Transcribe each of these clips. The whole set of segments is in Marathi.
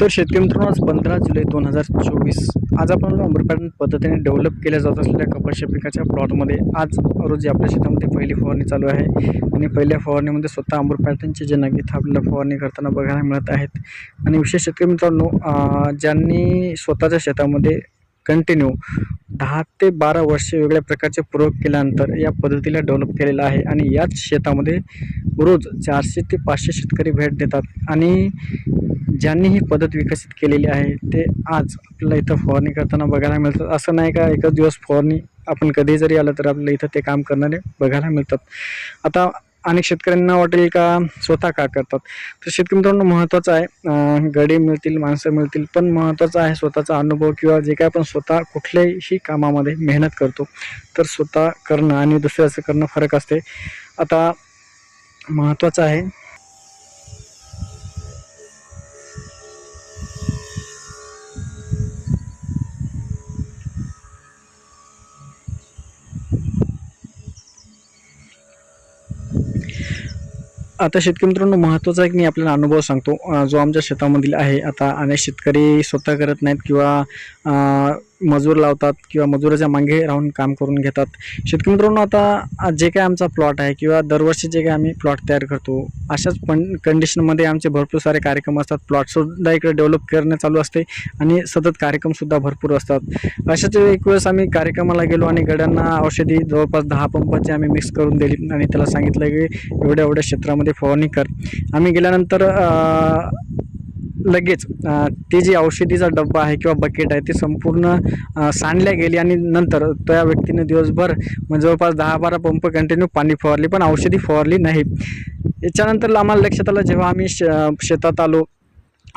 तर शेतकरी मित्रांनो आज पंधरा जुलै दोन हजार चोवीस आज आपण अमृतपाटन पद्धतीने डेव्हलप केल्या जात असलेल्या कपाशी पिकाच्या प्लॉटमध्ये आज रोजी आपल्या शेतामध्ये पहिली फवारणी चालू आहे. आणि पहिल्या फवारणीमध्ये स्वतः अमृत पॅटर्नचे जे नगीत आपल्याला फवारणी करताना बघायला मिळत आहेत. आणि विशेष शेतकरी मित्रांनो ज्यांनी स्वतःच्या शेतामध्ये कंटिन्यू दहा ते बारा वर्ष वेगळ्या प्रकारचे प्रयोग केल्यानंतर या पद्धतीला डेव्हलप केलेलं आहे. आणि याच शेतामध्ये रोज चारशे ते पाचशे शेतकरी भेट देतात. आणि ज्यांनी ही पद्धत विकसित केलेली आहे ते आज आपल्याला इथं फवारणी करताना बघायला मिळतात. असं नाही का एकच दिवस फवारणी आपण कधी जरी आलं तर आपल्याला इथं ते काम करणारे बघायला मिळतात. आता अनेक शेतकऱ्यांना वाटेल का स्वतः का करतात? तर शेतकरी मित्रांनो महत्त्वाचं आहे गडी मिळतील माणसं मिळतील पण महत्त्वाचं आहे स्वतःचा अनुभव किंवा जे काय आपण स्वतः कुठल्याही कामामध्ये मेहनत करतो तर स्वतः करणं आणि दुसऱ्याचं करणं फरक असते. आता महत्त्वाचं आहे आता शेतकरी मित्रांनो महत्त्वाचा एक मी आपल्याला अनुभव सांगतो. जो आमच्या शेतामधील आहे आता अनेक शेतकरी स्वतः करत नाहीत किंवा मजूर लावतात किंवा मजुराच्या मागे राहून काम करून घेतात. शेतकरी मित्रांनो आता जे काय आमचा प्लॉट आहे किंवा दरवर्षी जे काय आम्ही प्लॉट तयार करतो अशाच पण कंडिशनमध्ये आमचे भरपूर सारे कार्यक्रम असतात. प्लॉटसुद्धा इकडे डेव्हलप करणं चालू असते आणि सतत कार्यक्रमसुद्धा भरपूर असतात. अशाच एक वेळेस आम्ही कार्यक्रमाला गेलो आणि गड्यांना औषधी जवळपास दहा पंपाची आम्ही मिक्स करून दिली आणि त्याला सांगितलं की एवढ्या एवढ्या क्षेत्रामध्ये फवारणी कर. आम्ही गेल्यानंतर लगेच ती जी औषधीचा डब्बा आहे किंवा बकेट आहे ती संपूर्ण सांडल्या गेली आणि नंतर त्या व्यक्तीने दिवसभर म्हणजे जवळपास दहा बारा पंप कंटिन्यू पाणी फवारली पण औषधी फवारली नाही. याच्यानंतर आम्हाला लक्षात आलं जेव्हा आम्ही श शेतात आलो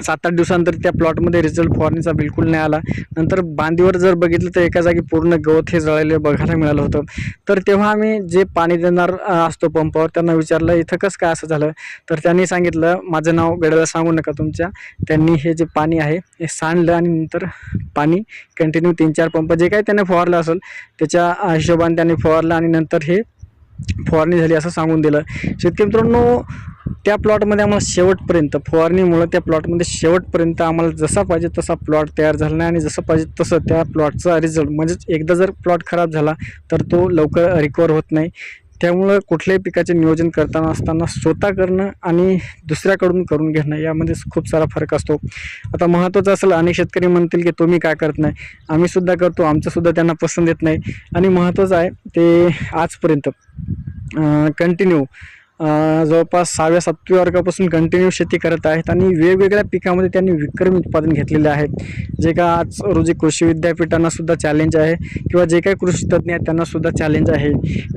सात आठ दिवसानंतर त्या प्लॉटमध्ये रिझल्ट फवारणीचा बिलकुल नाही आला. नंतर बांधीवर जर बघितलं तर एका जागी पूर्ण गवत हे जळलेलं बघायला मिळालं होतं. तर तेव्हा आम्ही जे पाणी देणार असतो पंपावर त्यांना विचारलं इथं कसं काय असं झालं? तर त्यांनी सांगितलं माझं नाव गड्याला सांगू नका तुमच्या. त्यांनी हे जे पाणी आहे हे सांडलं आणि नंतर पाणी कंटिन्यू तीन चार पंप जे काही त्याने फवारलं असेल त्याच्या हिशोबाने त्यांनी फवारलं आणि नंतर हे फवारणी झाली असं सांगून दिलं. शेतकरी मित्रांनो त्या प्लॉटमध्ये आम्हाला शेवटपर्यंत फवारणीमुळं त्या प्लॉटमध्ये शेवटपर्यंत आम्हाला जसा पाहिजे तसा प्लॉट तयार झाला नाही आणि जसं पाहिजे तसं त्या प्लॉटचा रिझल्ट म्हणजेच एकदा जर प्लॉट खराब झाला तर तो लवकर रिकवर होत नाही. त्यामुळं कुठल्याही पिकाचे नियोजन करताना असताना स्वतः करणं आणि दुसऱ्याकडून करून घेणं यामध्ये खूप सारा फरक असतो. आता महत्त्वाचं असेल अनेक शेतकरी म्हणतील की तुम्ही काय करत नाही. आम्हीसुद्धा करतो आमचंसुद्धा त्यांना पसंत येत नाही. आणि महत्त्वाचं आहे ते आजपर्यंत कंटिन्यू जवळपास सहाव्या सातव्या वर्गापासून कंटिन्यू शेती करत आहेत आणि वेगवेगळ्या पिकामध्ये त्यांनी विक्रमी उत्पादन घेतलेले आहेत. जे का आज रोजी कृषी विद्यापीठांना सुद्धा चॅलेंज आहे किंवा जे काही कृषी तज्ज्ञ आहेत त्यांना सुद्धा चॅलेंज आहे.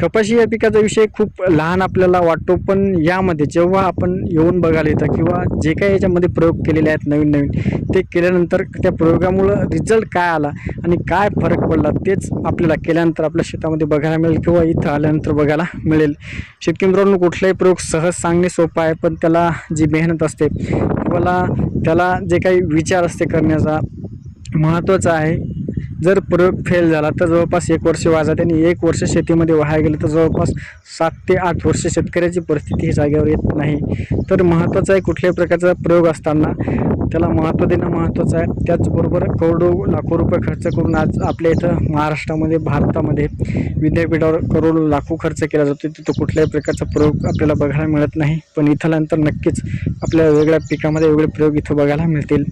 कपाशी या पिकाचा विषय खूप लहान आपल्याला वाटतो पण यामध्ये जेव्हा आपण येऊन बघायला येतं किंवा जे काही याच्यामध्ये प्रयोग केलेले आहेत नवीन नवीन ते केल्यानंतर त्या प्रयोगामुळं रिझल्ट काय आला आणि काय फरक पडला तेच आपल्याला केल्यानंतर आपल्या शेतामध्ये बघायला मिळेल किंवा इथं आल्यानंतर बघायला मिळेल. शेतकरी मित्रांनो कुठलाही प्रयोग सहज सांगणे सोपं आहे पण त्याला जी मेहनत असते किंवा त्याला जे काही विचार असते करण्याचा महत्त्वाचं आहे जर प्रयोग फेल झाला तर जवळपास एक वर्ष वाजत आणि एक वर्ष शेतीमध्ये वाया गेलं तर जवळपास सात ते आठ वर्ष शेतकऱ्याची परिस्थिती ही जागेवर येत नाही. तर महत्त्वाचं आहे कुठल्याही प्रकारचा प्रयोग असताना त्याला महत्त्व देणं महत्त्वाचं आहे. त्याचबरोबर करोडो लाखो रुपये खर्च करून आज आपल्या इथं महाराष्ट्रामध्ये भारतामध्ये विद्यापीठावर करोडो लाखो खर्च केला जातो तिथं कुठल्याही प्रकारचा प्रयोग आपल्याला बघायला मिळत नाही. पण इथल्यानंतर नक्कीच आपल्या वेगळ्या पिकामध्ये वेगळे प्रयोग इथं बघायला मिळतील.